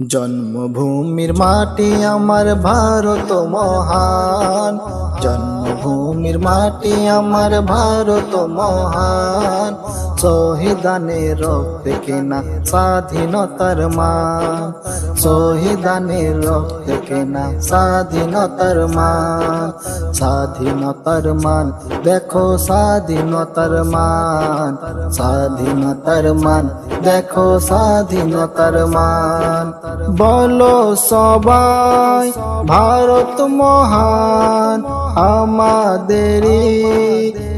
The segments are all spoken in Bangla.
জন্মভূমির মাটি আমার ভারত মহান। জন্মভূমির মাটি আমার ভারত মহান। শহীদানে রক্তে কেনা স্বাধীনতার মান। শহীদানে রক্তে কেনা স্বাধীনতার মান। স্বাধীনতার মান, দেখো স্বাধীনতার মান। স্বাধীনতার মান, দেখো স্বাধীনতার মান। বলো সবাই, ভারত মহান। আমাদেরই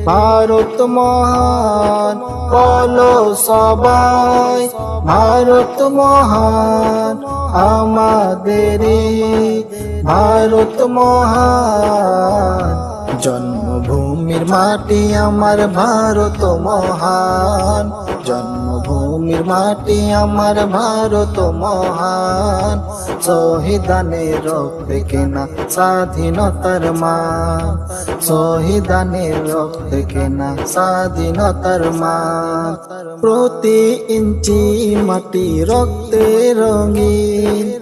ভারত মহান বলো সবাই ভারত মহান আমাদেরই ভারত মহান। জন্মভূমির মাটি আমার ভারত মহান। জন্মভূমির মাটি আমার ভারত মহান। শহীদানে রক্তে কেনা স্বাধীনতার মান। শহীদানে রক্তে কেনা স্বাধীনতার মান। প্রতি ইঞ্চি মাটি রক্তে রঙিন।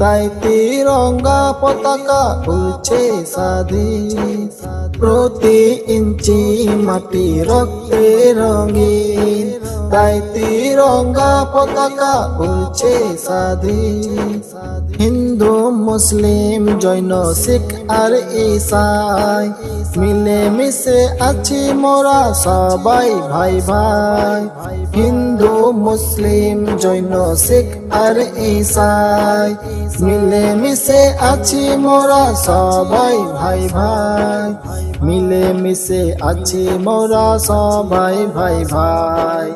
তাই তিরঙ্গা পতাকা উঠছে স্বাধীন প্রতি ইঞ্চি মাটি রক্তে রঙিন। তাই তিরঙ্গা পতাকা উঠছে স্বাধীন হিন্দু, মুসলিম, জৈন, শিখ আর ইসাই মিলে মিশে আছি মোরা সবাই ভাই ভাই। হিন্দু, মুসলিম, জৈন, শিখ আর ইসাই মিলে মিশে আছি মোরা সবাই ভাই ভাই মিলে মিশে আছি মোরা সবাই ভাই ভাই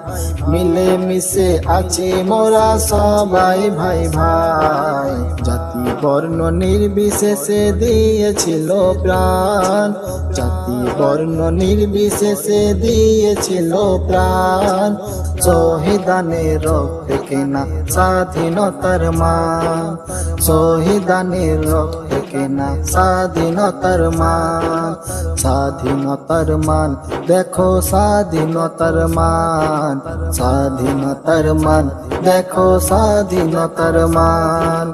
মিলে মিশে আছি মোরা সবাই ভাই ভাই জাতি বর্ণ নির্বিশেষে দিয়েছিল প্রাণ। জাতি বর্ণ নির্বিশেষে দিয়েছিল প্রাণ। শহীদানে রক্তে কেনা স্বাধীনতার মা। শহীদানে রক্তে কেনা স্বাধীনতার মান স্বাধীনতার মান, দেখো স্বাধীনতার মান। স্বাধীনতার মান, দেখো স্বাধীনতার মান।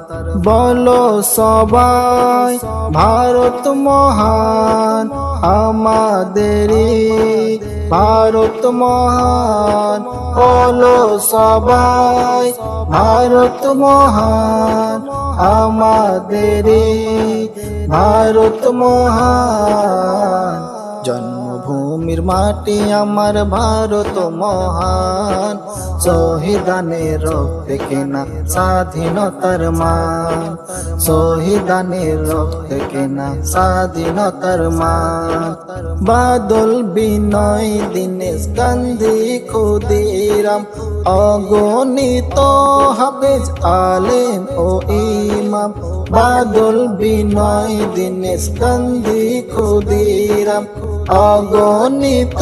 বলো সবাই, ভারত মহান, আমাদেরই ভারত মহান। বলো সবাই ভারত মহান আমাদের ভারত মহান। জন্মভূমির মাটি আমার ভারত মহান। শহীদানে রক্তে কেনা স্বাধীনতার মান। শহীদানে রক্তে কেনা স্বাধীনতার মান। বাদল বিনয় দীনেশ গান্ধী ক্ষুদিরাম। অগণিত হাফেজ আলেম ও ইমাম। বাদল বিনয় দিনে স্কন্দি খুদিরাম অগণিত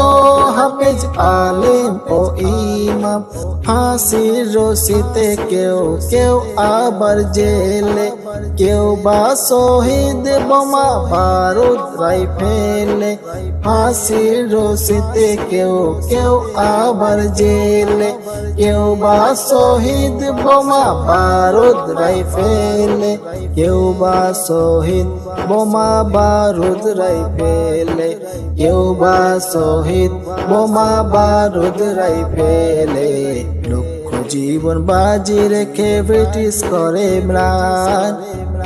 হাফেজ আলেম ও ইমাম। ফাঁসির রশিতে কেউ কেউ আবার জেলে। কেউ বা শহীদ বোমা বারুদ রাইফেলে ফাঁসির রশিতে কেউ কেউ আবার জেলে। কেউ বা শহীদ বোমা বারুদ রাইফেলে কেউ বা শহীদ বোমা বারুদ রাইফেলে কেউ বা শহীদ বোমা বারুদ রাইফেলে জীবন বাজি রেখে ব্রিটিশ করে ম্লান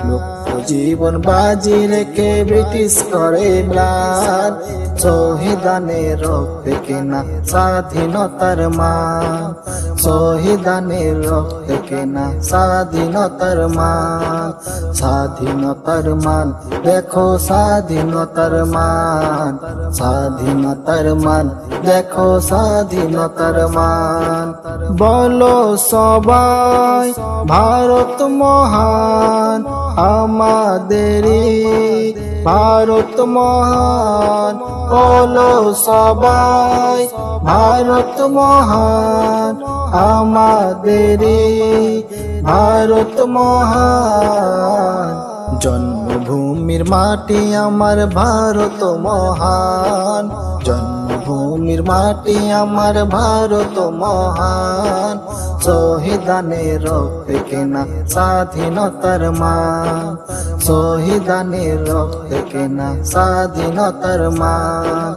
লক্ষ জীবন বাজি রেখে ব্রিটিশ করে ম্লান শহীদানে রক্তে কেনা স্বাধীনতার মান শহীদানে রক্তে কেনা স্বাধীনতার মান স্বাধীনতার মান, দেখো স্বাধীনতার মান। স্বাধীনতার মান, দেখো স্বাধীনতার মান। বলো সবাই, ভারত মহান, আমাদেরই ভারত মহান, বলো সবাই, ভারত মহান, আমাদের ভারত মহান। জন্মভূমির মাটি আমার ভারত মহান জন্মভূমি জন্মভূমির মাটি আমার ভারত মহান। শহীদানে রক্তে কেনা স্বাধীনতার মান। শহীদানে রক্তে কেনা স্বাধীনতার মান।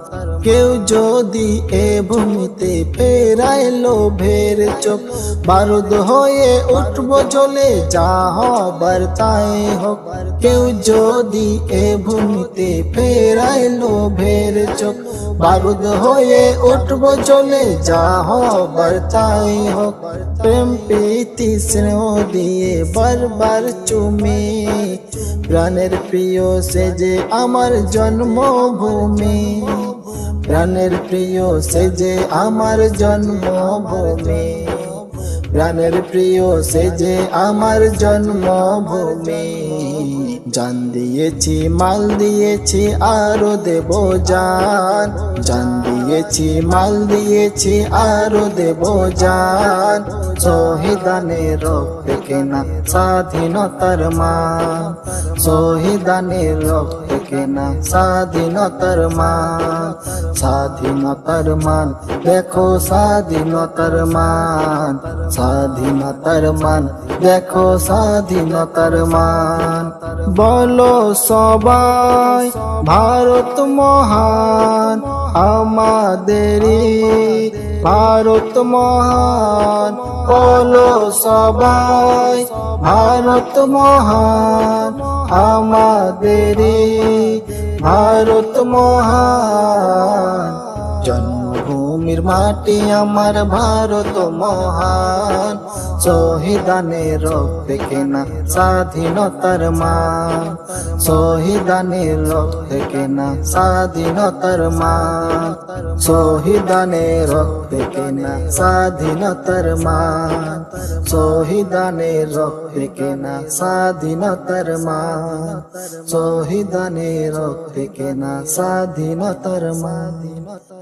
কেউ যদি এ ভূমিতে ফেরাইলো ভের চোখ, বারুদ হয়ে উঠব চলে যা হবার তাই হোক। কেউ যদি এ ভূমিতে ফেরাইলো ভের চোখ, বারুদ হয়ে উঠব চলে যা হবার তাই হোক। প্রেম, প্রীতি, স্নেহ দিয়ে বারবার চুমে। প্রাণের প্রিয় সে যে আমার জন্মভূমি। প্রাণের প্রিয় সে যে আমার জন্মভূমি। প্রাণের প্রিয় সে যে আমার জন্মভূমি। জান দিয়েছি, মাল দিয়েছি, আরও দেব জান। জান দিয়েছি, মাল দিয়েছি, আরও দেব জান। শহীদানে রক্তে কেনা স্বাধীনতার মান শহীদানে রক্তে কেনা স্বাধীনতার মান স্বাধীনতার মান, দেখো স্বাধীনতার মান। স্বাধীনতার মান, দেখো স্বাধীনতার মান। বলো সবাই ভারত মহান আমাদেরই ভারত মহান। বলো সবাই ভারত মহান আমাদেরই ভারত মহান। জন্মভূমির মাটি আমার ভারত মহান। শহীদানে রক্তে কেনা স্বাধীনতার মান। শহীদানে রক্তে কেনা স্বাধীনতার মান। শহীদানে রক্তে কেনা স্বাধীনতার মান। শহীদানে রক্তে কেনা স্বাধীনতার মান। শহীদানে রক্তে কেনা স্বাধীনতার মান।